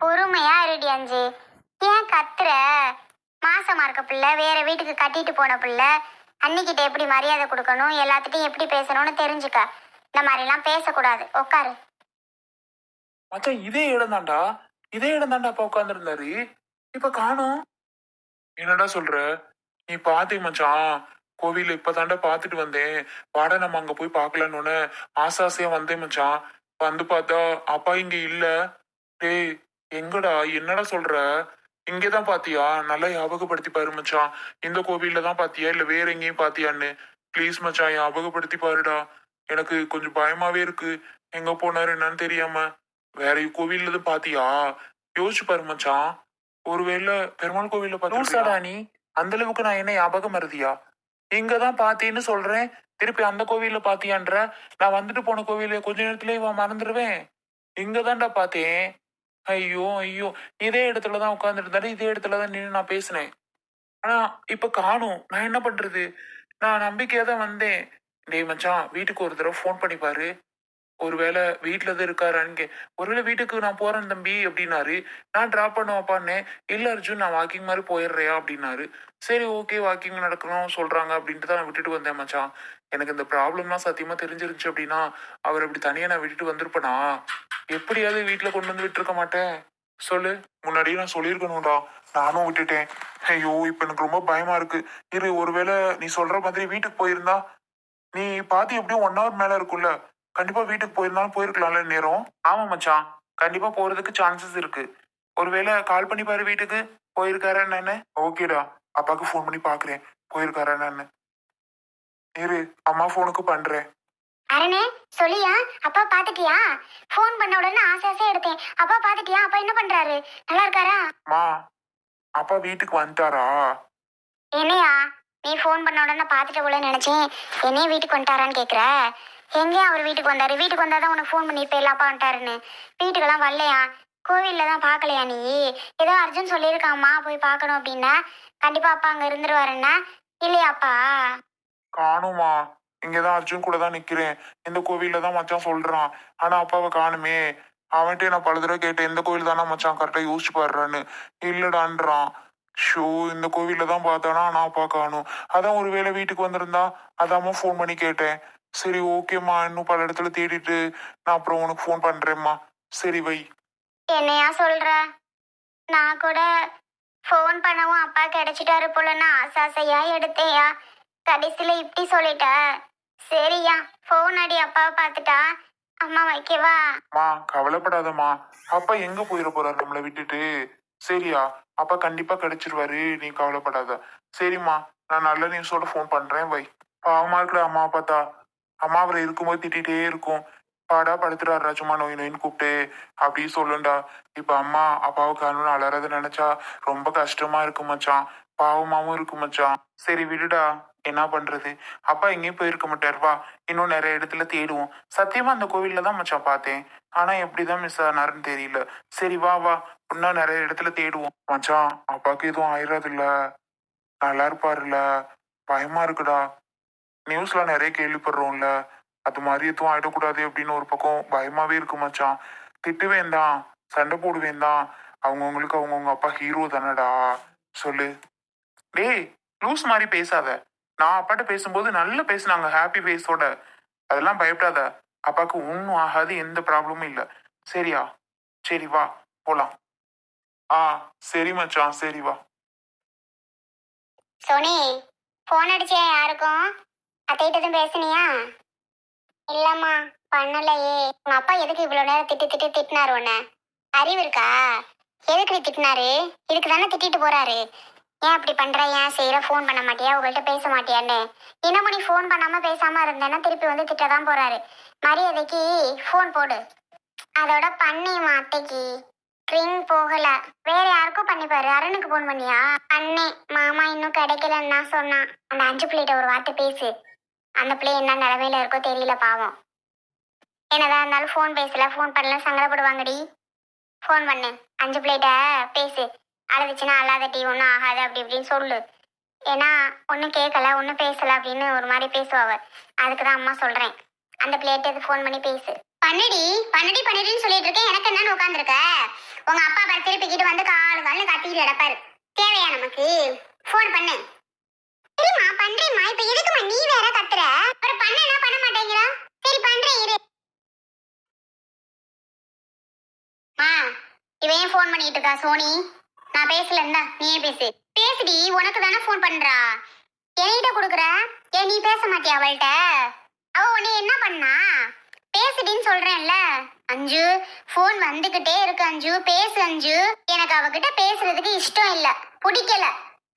பொறுமையா இருடி அஞ்சு. ஏன் கத்துற? மாசமா இருக்க பிள்ளை வேற வீட்டுக்கு கட்டிட்டு போன பிள்ளை. அன்னிக்கிட்ட எப்படி மரியாதை கொடுக்கணும்? எல்லாத்துட்டையும் எப்படி பேசணும்னு தெரிஞ்சுக்க. இந்த மாதிரிலாம் பேசக்கூடாது. உட்காரு மச்சான் இதே இடம் தாண்டா இதே இடம் தாண்டா அப்பா உட்காந்துருந்தாரு இப்ப காணும். என்னடா சொல்ற? நீ பாத்தே மச்சான். கோவில் இப்பதாண்டா பாத்துட்டு வந்தேன். வாடா நம்ம அங்க போய் பார்க்கலான்னு ஆசை ஆசையா வந்தேன் மச்சான். வந்து பார்த்தா அப்பா இங்க இல்ல. டேய் எங்கடா? என்னடா சொல்ற? இங்கதான் பாத்தியா? நல்லா ஞாபகப்படுத்தி பாரு மச்சான். இந்த கோவில்ல தான் பாத்தியா? இல்ல வேற எங்கேயும் பாத்தியான்னு? ப்ளீஸ் மச்சான் ஞாபகப்படுத்தி பாருடா. எனக்கு கொஞ்சம் பயமாவே இருக்கு. எங்க போனாரு என்னன்னு தெரியாம. வேற கோவில்ல இருந்து பாத்தியா? யோசிச்சு பாரு மச்சான். ஒருவேளை பெருமாள் கோவில்ல பாத்தா நீ. அந்த அளவுக்கு நான் என்ன ஞாபகம் மருதியா இங்கதான் பாத்தேன்னு சொல்றேன். திருப்பி அந்த கோவில்ல பாத்தியான்ற? நான் வந்துட்டு போன கோவில கொஞ்ச நேரத்துல இவன் மறந்துடுவேன் இங்கதான்டா பார்த்தேன் ஐயோ ஐயோ. இதே இடத்துல தான் உட்காந்துருந்தாரு இதே இடத்துல தான் நின்று நான் பேசினேன். ஆனா இப்ப காணும். நான் என்ன பண்றது? நான் நம்பிக்கையா தான் வந்தேன். டேய் மச்சான் வீட்டுக்கு ஒரு தடவை ஃபோன் பண்ணி பாரு. ஒருவேளை வீட்டில் தான் இருக்காரான்னு கே ஒருவேளை வீட்டுக்கு நான் போறேன் தம்பி அப்படின்னாரு. நான் ட்ராப் பண்ணுவாப்பான்னு இல்ல அர்ஜுன் நான் வாக்கிங் மாதிரி போயிடுறியா அப்படின்னாரு. சரி ஓகே வாக்கிங் நடக்கணும் சொல்றாங்க அப்படின்ட்டு தான் நான் விட்டுட்டு வந்தேன் மச்சான். எனக்கு இந்த ப்ராப்ளம்லாம் சத்தியமா தெரிஞ்சிருச்சு அப்படின்னா அவர் இப்படி தனியா நான் விட்டுட்டு வந்திருப்பேனா? எப்படியாவது வீட்டுல கொண்டு வந்து விட்டுருக்க மாட்டேன். சொல்லு முன்னாடியே நான் சொல்லியிருக்கணும்டா. நானும் விட்டுட்டேன். ஐயோ இப்ப எனக்கு ரொம்ப பயமா இருக்கு. இரு ஒருவேளை நீ சொல்ற மாதிரி வீட்டுக்கு போயிருந்தா நீ பாத்தி எப்படியும் ஒன் ஹவர் மேல இருக்கும்ல. கண்டிப்பா வீட்டுக்கு போயிருந்தாலும் போயிருக்கலாம்ல நேரம். ஆமா மச்சான். கண்டிப்பா போறதுக்கு சான்சஸ் இருக்கு. ஒருவேளை கால் பண்ணி பாரு வீட்டுக்கு. போயிருக்காரா என்னன்னு? ஓகேடா. அப்பாவுக்கு ஃபோன் பண்ணி பாக்குறேன். போயிருக்காரா என்னன்னு? இரு அம்மா ஃபோனுக்கு பண்றேன். அரணே சொல்லியா? அப்பா பாத்துட்டியா? ஃபோன் பண்ண உடனே ஆசை ஆசையா எடுத்தேன். அப்பா பாத்துட்டியா? அப்பா என்ன பண்றாரு? நல்லா இருக்காரா? மா அப்பா வீட்டுக்கு வந்துட்டாரா? என்னையா? நீ ஃபோன் பண்ண உடனே பார்த்துட்டு போல நினைச்சேன். என்னையும் வீட்டுக்கு வந்துட்டாரான்னு கேக்குற? எங்கேயா அவர் வீட்டுக்கு வந்தாரு? வீட்டுக்கு வந்தாதான் உனக்கு ஃபோன் பண்ணிருப்பேன் அப்பா வந்துட்டாருன்னு. வீட்டுக்கெல்லாம் வரலையா? கோவில்ல தான் பார்க்கலையா நீ? ஏதோ அர்ஜுன் சொல்லியிருக்காம்மா போய் பார்க்கணும் அப்படின்னா. கண்டிப்பா அப்பா அங்க இருந்துருவாருன்னா. இல்லையாப்பா? காணுமா? இங்கதான் அர்ஜுன் கூட தான் நிக்கிறேன். இந்த கோவில்ல தான் மச்சான் சொல்றான். ஆனா அப்பாவை காணுமே. அவன்கிட்ட நான் பல தடவை கேட்டேன் இந்த கோவில் தானே மச்சான்? கரெக்டா யோசிச்சு பாடுறான்னு இல்லடான்றான். ஷோ இந்த கோவில்ல தான் பார்த்தானா? நான் அப்பா காணும். அதான் ஒருவேளை வீட்டுக்கு வந்திருந்தா அதாம்மா ஃபோன் பண்ணி கேட்டேன். சரி ஓகேம்மா. இன்னும் பல இடத்துல தேடிட்டு நான் அப்புறம் உனக்கு ஃபோன் பண்றேம்மா. சரி வை என்னையா சொல்ற? நான் கூட ஃபோன் பண்ணவும் அப்பா கிடைச்சிட்டாரு போலன்னு ஆசை எடுத்தேயா? கடைசியில இப்படி சொல்லிட்ட. சரியா ஃபோன் அடி அப்பாவை பார்த்துட்டா. அம்மா வைக்கவா மா கவலைப்படாதம்மா. அப்பா எங்க போயிட போறாரு நம்மளை விட்டுட்டு? சரியா அப்பா கண்டிப்பா கிடைச்சிருவாரு நீ கவலைப்படாத. சரிம்மா நான் நல்ல நியூஸோட ஃபோன் பண்றேன் வை. பாவமா இருக்கிற அம்மா பார்த்தா. அம்மா அவரை இருக்கும்போது திட்டிகிட்டே இருக்கும். பாடா படுத்துறாரு சும்மா நோய் நோயின்னு கூப்பிட்டு. அப்படி சொல்லுண்டா இப்ப அம்மா அப்பாவுக்கு அண்ணன் அலறத நினைச்சா ரொம்ப கஷ்டமா இருக்கு மச்சான். பாவமாவும் இருக்கு மச்சான். சரி விடுடா. என்ன பண்றது? அப்பா எங்கேயும் போயிருக்க மாட்டார். வா. இன்னும் நிறைய இடத்துல தேடுவோம். சத்தியமா அந்த கோவில்ல தான் மச்சான் பார்த்தேன். ஆனா எப்படிதான் மிஸ் ஆனாருன்னு தெரியல. சரி வா வா. இன்னும் நிறைய இடத்துல தேடுவோம். மச்சான் அப்பாவுக்கு எதுவும் ஆயிடாது நல்லா இருப்பாருல்ல. பயமா இருக்குடா. நியூஸ்ல நிறைய கேள்விப்படுறோம்ல. அது மாதிரி எதுவும் ஆயிடக்கூடாது அப்படின்னு ஒரு பக்கம் பயமாவே இருக்கு மச்சான். திட்டுவேன் தான். சண்டை போடுவேன் தான். அவங்கவுங்களுக்கு அவங்கவுங்க அப்பா ஹீரோ தானடா. சொல்லு. டேய் லூஸ் மாதிரி பேசாத. நான் அப்பாட்ட பேசும்போது நல்லா பேசுனாங்க ஹாப்பி ஃபேஸோட அதெல்லாம் பயப்படாத. அப்பாவுக்கு ஒன்றும் ஆகாது எந்த ப்ராப்ளமும் இல்லை. சரியா? சரி வா. போலாம். ஆ சரி மச்சான். சரி வா. சோனி ஃபோன் அடிச்சியா யாருக்கும்? அத்தைகிட்ட பேசுனியா? இல்லம்மா பண்ணலையே. உங்க அப்பா எதுக்கு இவ்வளவு நேரம் திட்டு திட்டு திட்டினாரு உன்ன? அறிவு இருக்கா? எதுக்கு நீ திட்டினாரு? இதுக்கு தானே திட்டிட்டு போறாரு. ஏன் அப்படி பண்ற? ஏன் செய்யற ஃபோன் பண்ண மாட்டியா? உங்கள்கிட்ட பேச மாட்டியான்னு. இன்னமும் நீ ஃபோன் பண்ணாம பேசாம இருந்தேன்னா திருப்பி வந்து திட்டதான் போறாரு. மரியாதைக்கு ஃபோன் போடு. அதோட பண்ணியுமா அத்தைக்கு ரிங் போகல. வேற யாருக்கும் பண்ணி பாரு அருணுக்கு ஃபோன் பண்ணியா? அண்ணே மாமா இன்னும் கிடைக்கலன்னு தான் சொன்னான். அந்த அஞ்சு பிள்ளைகிட்ட ஒரு வார்த்தை பேசு. அந்த பிள்ளை என்ன நிலமையில இருக்கோ தெரியல பாவம். என்னதான் இருந்தாலும் ஃபோன் பேசல. ஃபோன் பண்ணல. சங்கடப்படுவாங்கடி. ஃபோன் பண்ணு. அஞ்சு பிள்ளைகிட்ட பேசு. அழுதுச்சுன்னா டீ ஒன்றும் ஆகாது அப்படி இப்படின்னு சொல்லு. ஏன்னா ஒன்றும் கேட்கல ஒன்றும் பேசல அப்படின்னு ஒரு மாதிரி பேசுவாவ. அதுக்கு தான் அம்மா சொல்கிறேன் அந்த பிள்ளைகிட்ட ஃபோன் பண்ணி பேசு. பண்ணுடி பண்ணுடி பண்ணிடின்னு சொல்லிட்டு இருக்கேன். எனக்கு என்னன்னு உட்காந்துருக்க உங்க அப்பா பாரு திருப்பிக்கிட்டு வந்து காலு காலு கத்திக்கிட்டு கிடப்பாரு. தேவையா நமக்கு? ஃபோன் பண்ணு. சரிம்மா பண்றேம்மா. இப்போ எதுக்குமா நீ வேற கத்துற? அப்புறம் பண்ணனா பண்ண மாட்டேங்கிறா? சரி பண்றேன் இரு. மா இவன் ஃபோன் பண்ணிட்டு இருக்கா சோனி? நான் பேசல என்ன நீயே பேசு. பேசுடி உனக்கு தானே ஃபோன் பண்றா. என்கிட்ட கொடுக்குற? ஏ நீ பேச மாட்டியா அவள்கிட்ட? அவ உன்னை என்ன பண்ணா? பேசுடின்னு சொல்றேன்ல. அஞ்சு ஃபோன் வந்துகிட்டே இருக்கு அஞ்சு. பேசு அஞ்சு. எனக்கு அவகிட்ட பேசுறதுக்கு இஷ்டம் இல்ல. பிடிக்கல.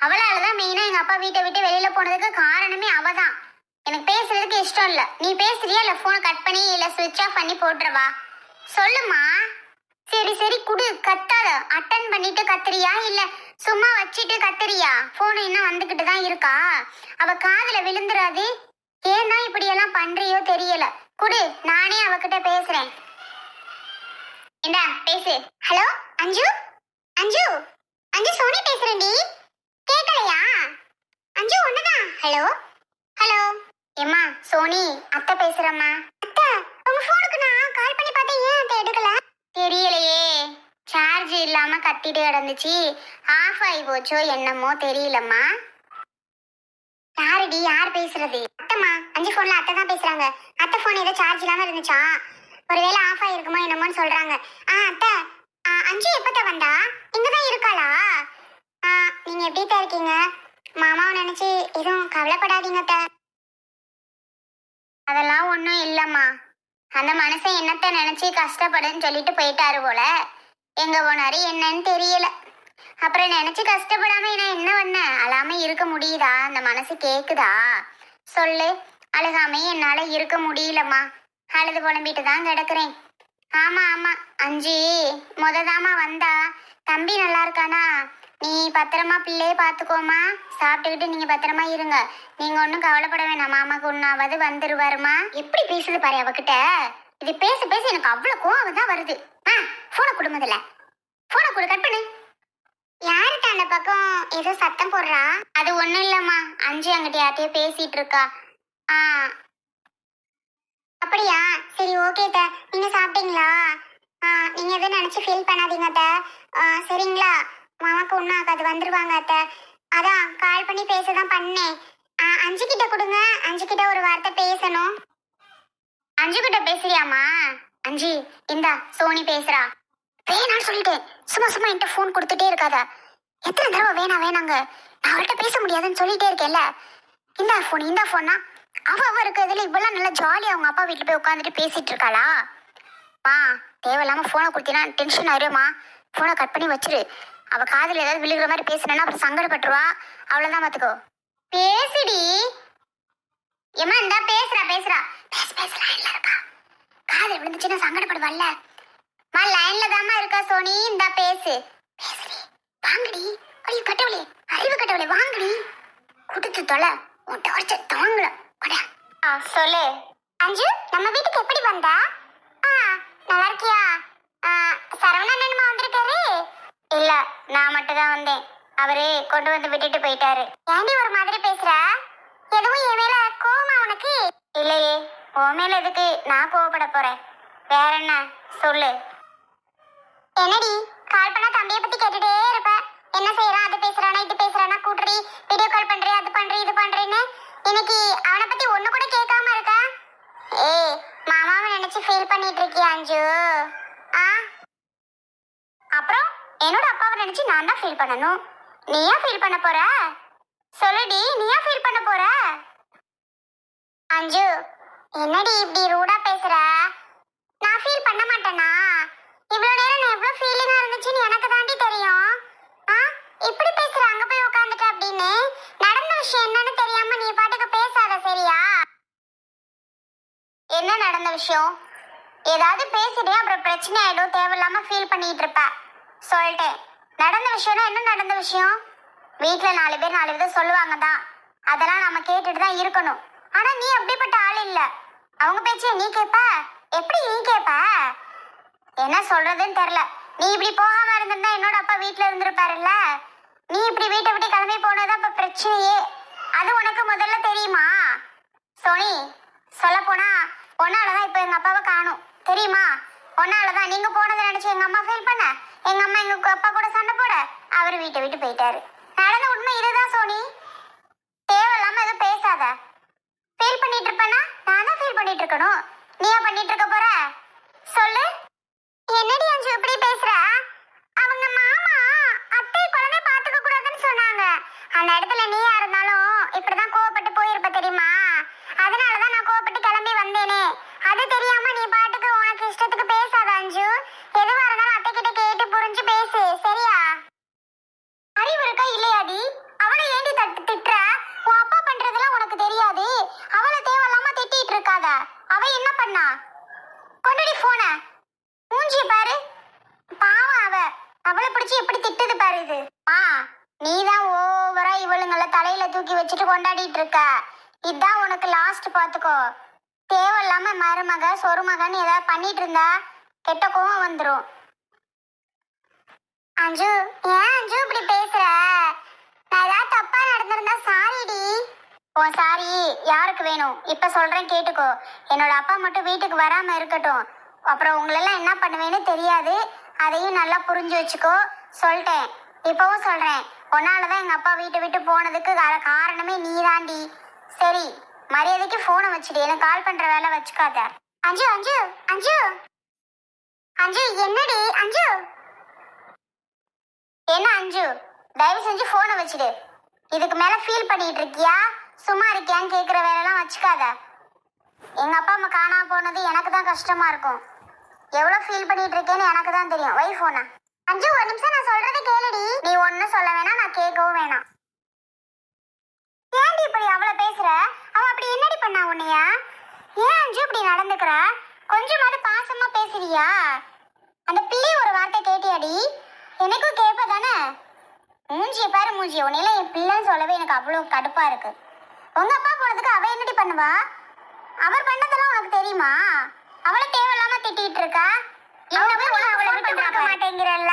அவளால தான் மெயினா எங்க அப்பா வீட்டை விட்டு வெளியில போனதுக்கு காரணமே அவ தான் எனக்கு பேசுறதுக்கு இஷ்டம் இல்ல. நீ பேசுறியா? இல்ல ஃபோனை கட் பண்ணி இல்ல சுவிட்ச் ஆஃப் பண்ணி போட்டுறவா? சொல்லுமா சரி சரி குடு. கத்தாத. அட்டன் பண்ணிட்டு கத்துறியா? இல்ல சும்மா வச்சிட்டு கத்துறியா? போன் இன்னும் வந்துகிட்டு தான் இருக்கா? அவ காதுல விழுந்துராது. ஏன் தான் இப்படி எல்லாம் பண்றியோ தெரியல. குடு நானே அவகிட்ட பேசுறேன். என்ன பேசு. ஹலோ அஞ்சு? அஞ்சு? அஞ்சு சோனி பேசுறேன்டி. கேட்கலையா அஞ்சு ஒண்ணுதான். ஹலோ? ஹலோ? ஏம்மா சோனி அத்தை பேசுறம்மா அத்தை உங்க போனுக்கு நான் கால் பண்ணி பார்த்தேன் ஏன் அத்தை எடுக்கல தெரியலையே சார்ஜ் இல்லாம கத்திட்டு கிடந்துச்சு. ஆஃப் ஆகி போச்சோ என்னமோ தெரியலம்மா. யாருடி யார் பேசுறது? அத்தைம்மா அஞ்சு ஃபோன்ல அத்தை தான் பேசுறாங்க. அத்தை ஃபோன் ஏதோ சார்ஜ் இல்லாம இருந்துச்சா? ஒருவேளை ஆஃப் ஆயிருக்குமோ என்னமோன்னு சொல்றாங்க. ஆ அத்தை அஞ்சு எப்பத்த வந்தா? இங்கதான் இருக்காளா? ஆ, நீங்க எப்படி இருக்கீங்க? மாமாவை நினைச்சு எதுவும் கவலைப்படாதீங்க அத்தை. அதெல்லாம் ஒன்றும் இல்லைம்மா. அந்த மனுஷன் என்னத்தை நினைச்சு கஷ்டப்படுன்னு சொல்லிட்டு போயிட்டாரு போல. எங்க போனாரு என்னன்னு தெரியல. அப்புறம் நினைச்சு கஷ்டப்படாம நான் என்ன பண்ணேன்? அழாம இருக்க முடியுதா? அந்த மனசு கேக்குதா? சொல்லு. அழுகாம என்னால இருக்க முடியலம்மா. அழுது புலம்பிட்டு தான் கிடக்குறேன். ஆமா ஆமா. அஞ்சு மொததாமா வந்தா. தம்பி நல்லா இருக்கானா? நீ பத்திரமா பிள்ளையே பார்த்துக்கோமா சாப்பிட்டுக்கிட்டு நீங்க பத்திரமா இருங்க. நீங்க ஒன்றும் கவலைப்பட வேணாம். மாமாக்கு ஒன்றாவது வந்துருவாருமா எப்படி பேசுது பாரு அவகிட்ட. இது பேச பேச எனக்கு அவ்வளோ கோவம் தான் வருது. போன குடும்பத்துல கொடு முதல்ல. ஃபோனை கொடு கட் பண்ணு. யாருட்ட அந்த பக்கம் ஏதோ சத்தம் போடுறா? அது ஒன்றும் இல்லைம்மா. அஞ்சு அங்கிட்ட யார்ட்டையோ பேசிட்டு இருக்கா. ஆ. அப்படியா? சரி ஓகே த நீங்க சாப்பிட்டீங்களா? ஆ, நீங்க எதுவும் நினைச்சு ஃபீல் பண்ணாதீங்க த சரிங்களா? மாமாக்கு ஒன்றும் ஆகாது. வந்துருவாங்க அத்த. அதான் கால் பண்ணி பேச தான் பண்ணேன். ஆ, அஞ்சு கிட்ட கொடுங்க. அஞ்சு கிட்ட ஒரு வார்த்தை பேசணும். அஞ்சு கிட்ட பேசுறியாமா அஞ்சு சோனி பேசுறா. வேணான்னு சொல்லிட்டேன் சும்மா சும்மா என்கிட்ட ஃபோன் கொடுத்துட்டே இருக்காத. எத்தனை தடவை வேணாம் வேணாங்க. நான் அவர்கிட்ட பேச முடியாதுன்னு சொல்லிட்டே இருக்கேன்ல. இந்த ஃபோன் இந்த ஃபோன்னா அவ அவ இருக்கிறதுல இப்பெல்லாம் நல்லா ஜாலியா அவங்க அப்பா வீட்டில் போய் உட்காந்துட்டு பேசிட்டு இருக்காளா? பா தேவையில்லாமல் ஃபோனை கொடுத்தீங்கன்னா டென்ஷன் ஆயிருமா ஃபோனை கட் பண்ணி வச்சிரு. அவ காதுல ஏதாவது விழுகிற மாதிரி பேசினா அப்புறம் சங்கடப்பட்டுருவா. அவ்வளவுதான் பாத்துக்கோ. பேசுடி. ஏமா இந்தா பேசுறா பேசுறா. பேச பேசுறா லைன்ல இருக்கா. காதுல விழுந்துச்சுன்னா சங்கடப்படுவாள்ல? மா லைன்ல தாம்மா இருக்கா சோனி? இந்தா பேசு. பேசுடி வாங்கடி. ஐயோ கட்டவளே அறிவு கட்டவளே வாங்கடி. கொடுத்து தொலை. உன் டார்ச்சர் தாங்கல. கொடா. ஆ சொல்லு. அஞ்சு நம்ம வீட்டுக்கு எப்படி வந்தா? ஆ நல்லா இருக்கியா? ஆ, சரவணன் அண்ணனுமா வந்திருக்காரு? இல்ல நான் மட்டும் தான் வந்தேன். அவரு கொண்டு வந்து விட்டுட்டு போயிட்டாரு. ஏண்டி ஒரு மாதிரி பேசுற? எதுவும் என் மேல கோவமா உனக்கு? இல்லையே. உன் மேல எதுக்கு நான் கோவப்பட போறேன்? வேற என்ன? சொல்லு. என்னடி? கால் பண்ணா தம்பிய பத்தி கேட்டுட்டே இருப்ப. என்ன செய்யறான் அது பேசுறானா இது பேசுறானா? கூட்டுறி வீடியோ கால் பண்றே அது பண்றி இது பண்றேன்னு இன்னைக்கு அவனை பத்தி ஒண்ணு கூட கேட்காம இருக்கா? ஏய் மாமாவை நினைச்சு ஃபீல் பண்ணிட்டு இருக்கியா அஞ்சு? ஆ? அப்புறம் என்னோட அப்பாவை நினைச்சு நான் தான் ஃபீல் பண்ணணும். நீயா ஃபீல் பண்ண போற? சொல்லுடி நீயா ஃபீல் பண்ண போற? அஞ்சு என்னடி இப்படி ரூடா பேசுற? நான் ஃபீல் பண்ண மாட்டேனா? இவ்வளவு நேரம் நான் எவ்வளவு ஃபீலிங்கா இருந்துச்சுன்னு எனக்கு தாண்டி தெரியும். ஆ? இப்படி பேசுற அங்க போய் உட்காந்துட்ட அப்படின்னு? நடந்த விஷயம் என்னன்னு தெரியாம நீ பாட்டுக்கு பேசாத சரியா? என்ன நடந்த விஷயம்? ஏதாவது பேசிட்டே அப்புறம் பிரச்சனை ஆயிடும் தேவையில்லாம ஃபீல் பண்ணிட்டு இருப்ப. சொல்லிட்டேன். நடந்த விஷயம்னா என்ன நடந்த விஷயம்? வீட்டுல நாலு பேர் நாலு விதம் சொல்லுவாங்க தான். அதெல்லாம் நம்ம கேட்டுட்டு தான் இருக்கணும். ஆனா நீ அப்படிப்பட்ட ஆள் இல்ல. அவங்க பேச்சே நீ கேப்ப? எப்படி நீ கேப்ப? என்ன சொல்றதுன்னு தெரியல. நீ இப்படி போகாம இருந்திருந்தா என்னோட அப்பா வீட்ல இருந்திருப்பாருல்ல? நீ இப்படி வீட்டை விட்டு கிளம்பி போனதான் இப்ப பிரச்சனையே. அது உனக்கு முதல்ல தெரியுமா? சோனி சொல்ல போனா உன்னாலதான் இப்ப எங்க அப்பாவை காணும். தெரியுமா? உன்னாலதான். நீங்க போனதை நினைச்சு எங்க அம்மா ஃபீல் பண்ண? எங்க அம்மா எங்க அப்பா கூட சண்டை போட? அவர் வீட்டை விட்டு போயிட்டாரு. நடந்த உண்மை இதுதான் சோனி தேவையில்லாம எதுவும் பேசாத ஃபீல் பண்ணிட்டு இருப்பேனா நான் தான் ஃபீல் பண்ணிட்டு இருக்கணும் நீயா பண்ணிட்டு இருக்க போற? சொல்லு. என்னடி அஞ்சு இப்படி பேசுற? அவங்க மாமா அத்தை குழந்தை பாத்துக்க கூடாதுன்னு சொன்னாங்க. அந்த இடத்துல நீயா இருந்தாலும் இப்படிதான் கோவப்பட்டு போயிருப்ப தெரியுமா? அதனாலதான் நான் கோவப்பட்டு கிளம்பி வந்தேனே அது தெரியாம நீ பாட்டுக்கு உனக்கு இஷ்டத்துக்கு பேசாத அஞ்சு எதுவா இருந்தாலும் அத்தை கிட்ட கேட்டு புரிஞ்சு பேசு சரியா அறிவு இருக்கா இல்லையாடி அவளை ஏண்டி தட்டு திட்டுற உன் அப்பா பண்றதெல்லாம் உனக்கு தெரியாது அவளை தேவையில்லாம திட்டிட்டு இருக்காத அவ என்ன பண்ணா கொண்டடி போன மூஞ்சிய பாரு பாவம் அவ அவளை பிடிச்சி எப்படி திட்டுது ஆ நீதான் ஓவரா இவளுங்கள தலையில தூக்கி வச்சுட்டு கொண்டாடிட்டு இருக்க இதான் உனக்கு லாஸ்ட் பாத்துக்கோ. தேவையில்லாம மருமக சொருமகன்னு ஏதாவது பண்ணிட்டு இருந்தா கெட்ட கோவம் வந்துரும். அஞ்சு ஏன் அஞ்சு இப்படி பேசுற? நான் ஏதாவது தப்பா நடந்திருந்தா சாரிடி. ஓ சாரி யாருக்கு வேணும்? இப்ப சொல்றேன் கேட்டுக்கோ. என்னோட அப்பா மட்டும் வீட்டுக்கு வராம இருக்கட்டும். அப்புறம் உங்களெல்லாம் என்ன பண்ணுவேன்னு தெரியாது. அதையும் நல்லா புரிஞ்சு வச்சுக்கோ. சொல்லிட்டேன். இப்பவும் சொல்றேன். உன்னாலதான் எங்க அப்பா வீட்டை விட்டு போனதுக்கு கா- காரணமே நீதாண்டி. சரி மரியாதைக்கு போனை வச்சுடு. எனக்கு கால் பண்ற வேலை வச்சுக்காத. அஞ்சு அஞ்சு அஞ்சு. அஞ்சு என்னடி அஞ்சு? என்ன அஞ்சு? தயவு செஞ்சு போனை வச்சுடு. இதுக்கு மேல ஃபீல் பண்ணிட்டு இருக்கியா? சும்மா இருக்கியான்னு கேக்குற வேலைலாம் வச்சுக்காத. எங்க அப்பா அம்மா காணாம போனது எனக்கு தான் கஷ்டமா இருக்கும். எவ்வளோ ஃபீல் பண்ணிட்டு இருக்கேன்னு எனக்கு தான் தெரியும். வை போனா அஞ்சு ஒரு நிமிஷம் நான் சொல்றதை கேளுடி. நீ ஒண்ணு சொல்ல வேணாம் நான் கேட்கவும் வேணாம். ஏன்டி இப்படி அவ்வளவு பேசுற? அவ அப்படி என்னடி பண்ணா உன்னைய? ஏன் அஞ்சு இப்படி நடந்துக்கிற? கொஞ்சமாவது பாசமா பேசுறியா? அந்த பிள்ளை ஒரு வார்த்தை கேட்டியாடி? எனக்கும் கேட்ப தானே மூஞ்சிய பாரு மூஞ்சிய. உன்னையில என் பிள்ளைன்னு சொல்லவே எனக்கு அவ்வளவு கடுப்பா இருக்கு. உங்க அப்பா போனதுக்கு அவ என்னடி பண்ணுவா? அவர் பண்ணதெல்லாம் உனக்கு தெரியுமா? அவளை தேவையில்லாம திட்டிகிட்டு இருக்கா? மாட்டேங்கிறல்ல?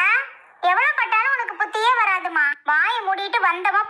எவ்வளவு பட்டாலும் உனக்கு புத்தியே வராதுமா. வாயை மூடிட்டு வந்தவன்